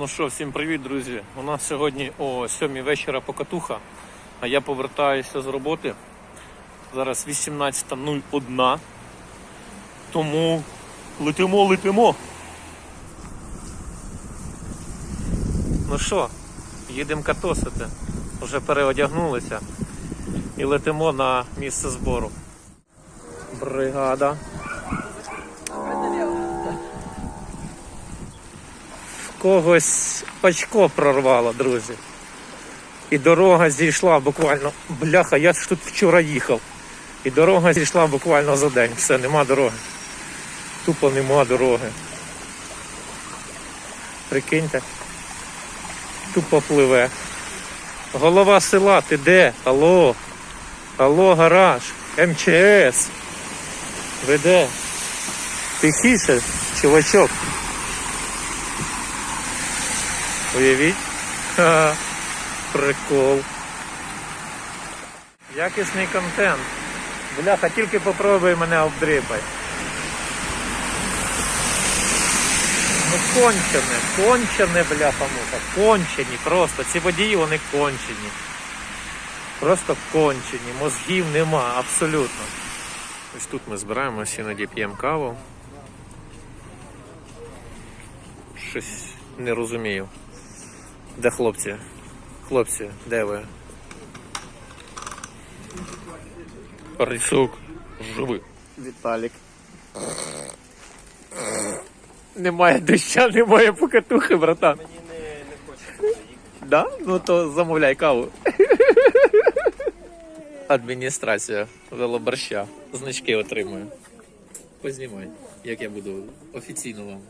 Ну що, всім привіт, друзі. У нас сьогодні о 7 вечора покатуха, а я повертаюся з роботи. Зараз 18.01. Тому летимо, летимо. Ну що, їдемо катосити. Вже переодягнулися і летимо на місце збору. Бригада. Когось очко прорвало, друзі. І дорога зійшла буквально. Бляха, я ж тут вчора їхав. І дорога зійшла буквально за день. Все, нема дороги. Тупо нема дороги. Прикиньте. Тупо пливе. Голова села, ти де? Алло? Алло, гараж, МЧС. Ви де? Тихіше, чувачок. Уявіть. Прикол. Якісний контент. Бляха, тільки попробуй мене обдрипай. Ну кончене, кончене, бляха муха. Кончені просто. Ці водії вони кончені. Просто кончені. Мозгів нема, абсолютно. Ось тут ми збираємося, іноді п'ємо каву. Щось не розумію. Де хлопці? Хлопці, де ви? Парисук, живи. Віталік. Немає доща, немає покатухи, братан. Мені не, не хочеться їхати. Да? Ну то замовляй каву. Адміністрація велоборща. Значки отримую. Познімай, як я буду офіційно вам.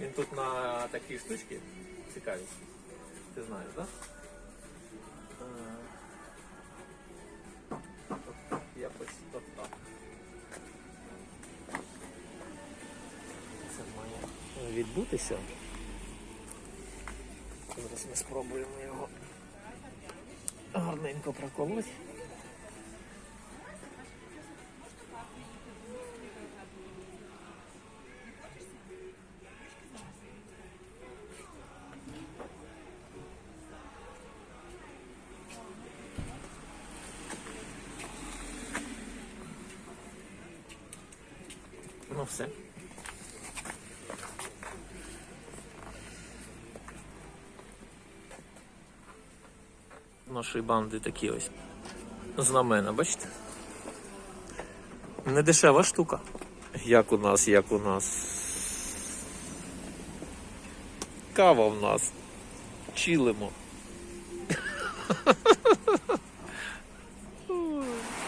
Він тут на такій штучці цікаві. Ти знаєш, так? Да? Якось от так. Це має відбутися. Зараз ми спробуємо його гарненько проколоти. Ну все. Нашої банди такі ось знамена, бачите? Не дешева штука. Як у нас, як у нас. Кава в нас. Чилимо.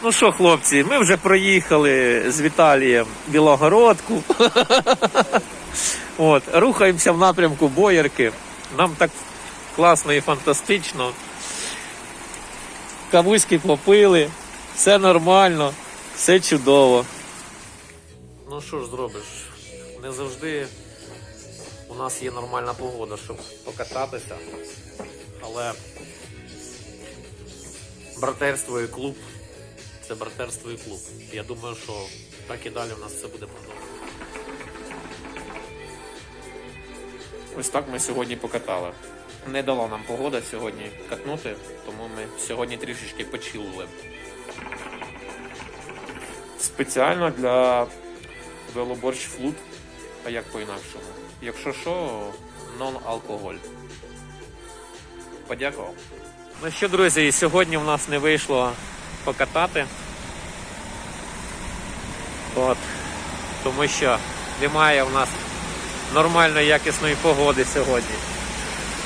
Ну що, хлопці, ми вже проїхали з Віталієм Білогородку. От, рухаємося в напрямку Боярки. Нам так класно і фантастично. Кавуськи попили, все нормально, все чудово. Ну що ж зробиш? Не завжди у нас є нормальна погода, щоб покататися. Але братерство і клуб це братерство і клуб. Я думаю, що так і далі у нас все буде продовжуватися. Ось так ми сьогодні покатали. Не дала нам погода сьогодні катнути, тому ми сьогодні трішечки почилили. Спеціально для велоборщ флут, а як по-інакшому. Якщо що, нон-алкоголь. Подякував. Ну що, друзі, сьогодні в нас не вийшло покатати. От. Тому що немає в нас нормальної якісної погоди сьогодні.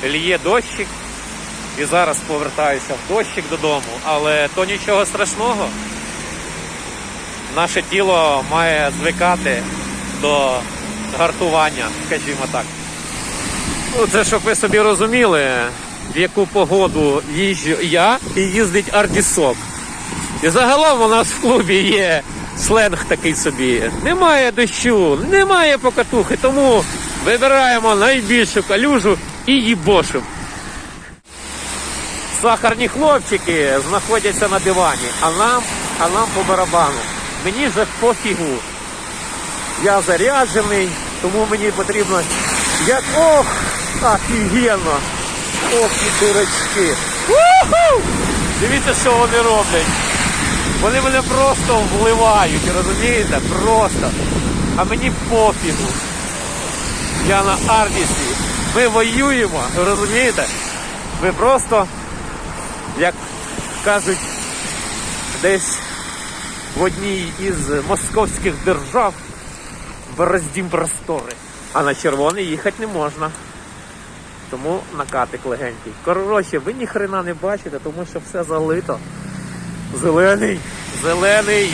Лє дощик, і зараз повертаюся в дощик додому, але то нічого страшного. Наше тіло має звикати до гартування, скажімо так. Ну, це щоб ви собі розуміли, в яку погоду їжджу я і їздить Ардісок. І загалом у нас в клубі є сленг такий собі. Немає дощу, немає покатухи, тому вибираємо найбільшу калюжу і їбошим. Сахарні хлопчики знаходяться на дивані, а нам, а нам по барабану. Мені же пофігу. Я заряджений, Тому мені потрібно як ох, офігенно. Ох, і дурачки. Дивіться, що вони роблять. Вони мене просто вливають, розумієте? Просто. А мені пофігу. Я на Ардісі. Ми воюємо, розумієте? Ви просто, як кажуть, десь в одній із московських держав бороздім простори. А на червоний їхати не можна. Тому накатик легенький. Коротше, ви ні хрена не бачите, тому що все залито. Зелений, зелений,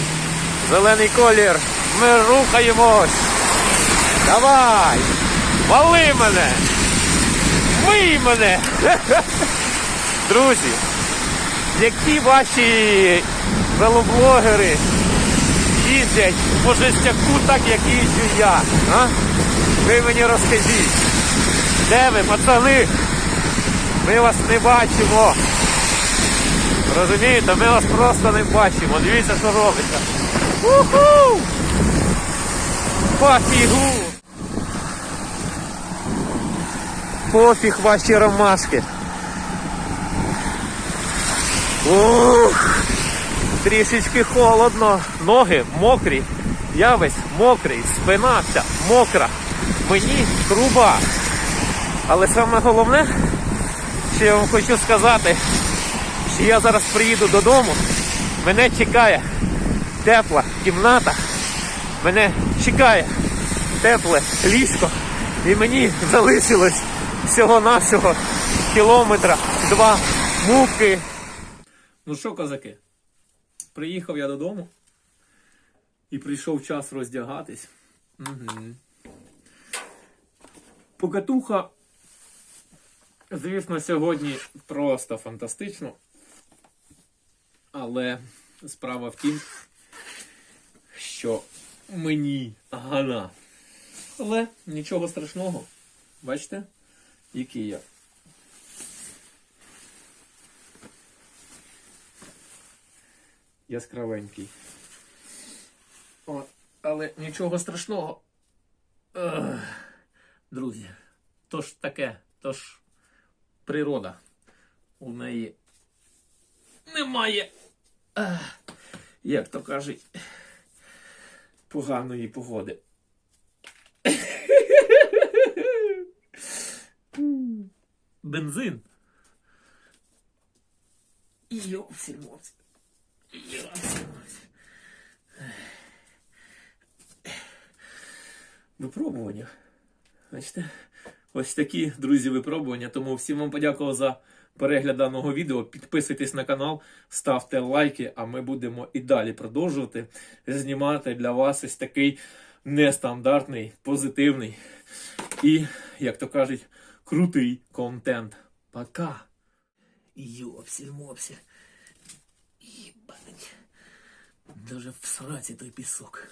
зелений колір. Ми рухаємось. Давай! Вали мене! Мий мене! Друзі, які ваші велоблогери їздять по жестяку так, як їжджу я? А? Ви мені розкажіть. Де ви, пацани? Ми вас не бачимо. Розумієте, ми вас просто не бачимо. Дивіться, що робиться. Уху! Пофігу! Пофіг ваші ромашки. Ух! Трішечки холодно. Ноги мокрі. Я весь мокрий, спина вся мокра. Мені труба. Але саме головне, що я вам хочу сказати, що я зараз приїду додому, мене чекає тепла кімната, мене чекає тепле ліжко, і мені залишилось всього-навсього кілометра два муки. Ну що, козаки, приїхав я додому і прийшов час роздягатись. Угу. Покатуха, звісно, сьогодні просто фантастично. Але справа в тім, що мені гана. Але нічого страшного. Бачите, який я. Яскравенький. О, але нічого страшного. Ех, друзі, то ж таке, то ж природа. У неї немає, як то кажуть, поганої погоди. Бензин. Йопсі-мопсі. Йопсі-мопсі. Випробування. Бачите? Ось такі, друзі, випробування. Тому всім вам подякував за перегляд даного відео. Підписуйтесь на канал, ставте лайки, а ми будемо і далі продовжувати знімати для вас ось такий нестандартний, позитивний і, як то кажуть, крутий контент. Пока! Йопсі-мопсі. Єбать. Даже в сраці той пісок.